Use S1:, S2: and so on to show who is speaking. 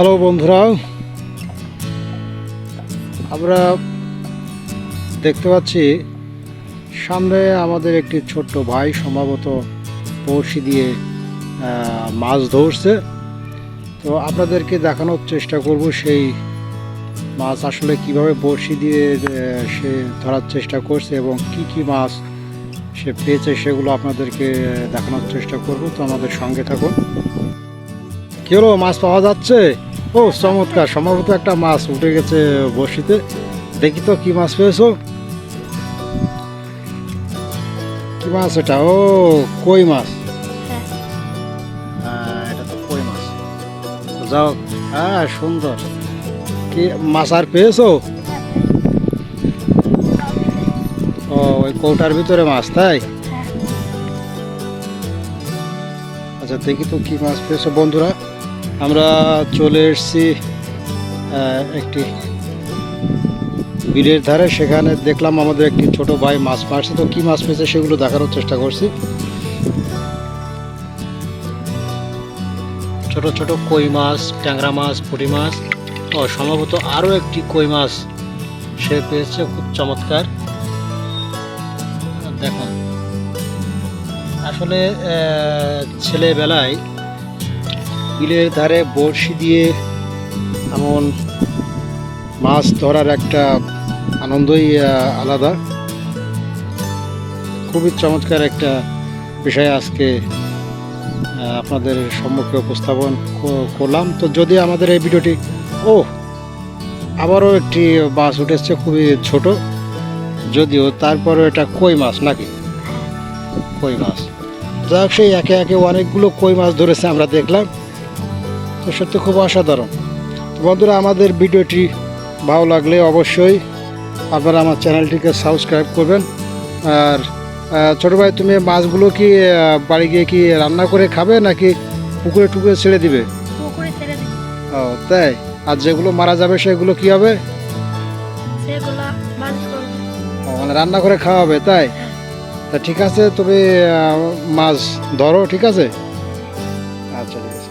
S1: Hello বন্ধুরা। আমরা দেখতে পাচ্ছি সামনে আমাদের একটি ছোট্ট ভাই সম্ভবত বড়শি দিয়ে মাছ ধরছে। তো আপনাদেরকে দেখানোর চেষ্টা করব সেই মাছ আসলে কীভাবে বড়শি দিয়ে সে ধরার চেষ্টা করছে এবং কি কি মাছ সে পেয়েছে সেগুলো আপনাদেরকে দেখানোর চেষ্টা করব। তো আমাদের সঙ্গে থাকুন। কি হলো মাছ পাওয়া যাচ্ছে? ও চমৎকার। সম্ভবত একটা মাছ উঠে গেছে বড়শিতে। দেখি তো কি মাছ পেয়েছ। কি মাছ এটা? ও কই মাছ? হ্যাঁ, এটা তো কই মাছ। যাও। হ্যাঁ সুন্দর। কি মাছ আর পেয়েছ? ও ওই কৌটার ভিতরে মাছ তাই? আচ্ছা দেখি তো কি মাছ পেয়েছ বন্ধুরা। আমরা চলে এসেছি একটি বিলের ধারে। সেখানে দেখলাম আমাদের একটি ছোট ভাই মাছ মারছে। তো কি মাছ পেয়েছে সেগুলো দেখানোর চেষ্টা করছি। ছোট ছোট কই মাছ, ট্যাংরা মাছ, পুঁটি মাছ, ও সম্ভবত আরও একটি কই মাছ সে পেয়েছে। খুব চমৎকার। দেখুন। আসলে ছেলেবেলায় বিলের ধারে বড়শি দিয়ে এমন মাছ ধরার একটা আনন্দই আলাদা। খুবই চমৎকার একটা বিষয় আজকে আপনাদের সম্মুখে উপস্থাপন করলাম। তো যদি আমাদের এই ভিডিওটি, ও, আবারও একটি মাছ উঠেছে খুবই ছোট, যদিও তারপরে এটা কই মাছ নাকি? কই মাছ। যাক, সেই একে একে অনেকগুলো কই মাছ ধরেছে, আমরা দেখলাম। সত্যি খুব অসাধারণ। তো বন্ধুরা আমাদের ভিডিওটি ভালো লাগলে অবশ্যই আপনারা আমার চ্যানেলটিকে সাবস্ক্রাইব করবেন। আর ছোট ভাই তুমি মাছগুলো কি বাড়ি গিয়ে কি রান্না করে খাবে নাকি পুকুরে টুকুরে ছেড়ে দিবে? ও তাই? আর যেগুলো মারা যাবে সেগুলো কি হবে? মানে রান্না করে খাওয়া হবে তাই? তা ঠিক আছে তুমি মাছ ধরো ঠিক আছে? আচ্ছা ঠিক আছে।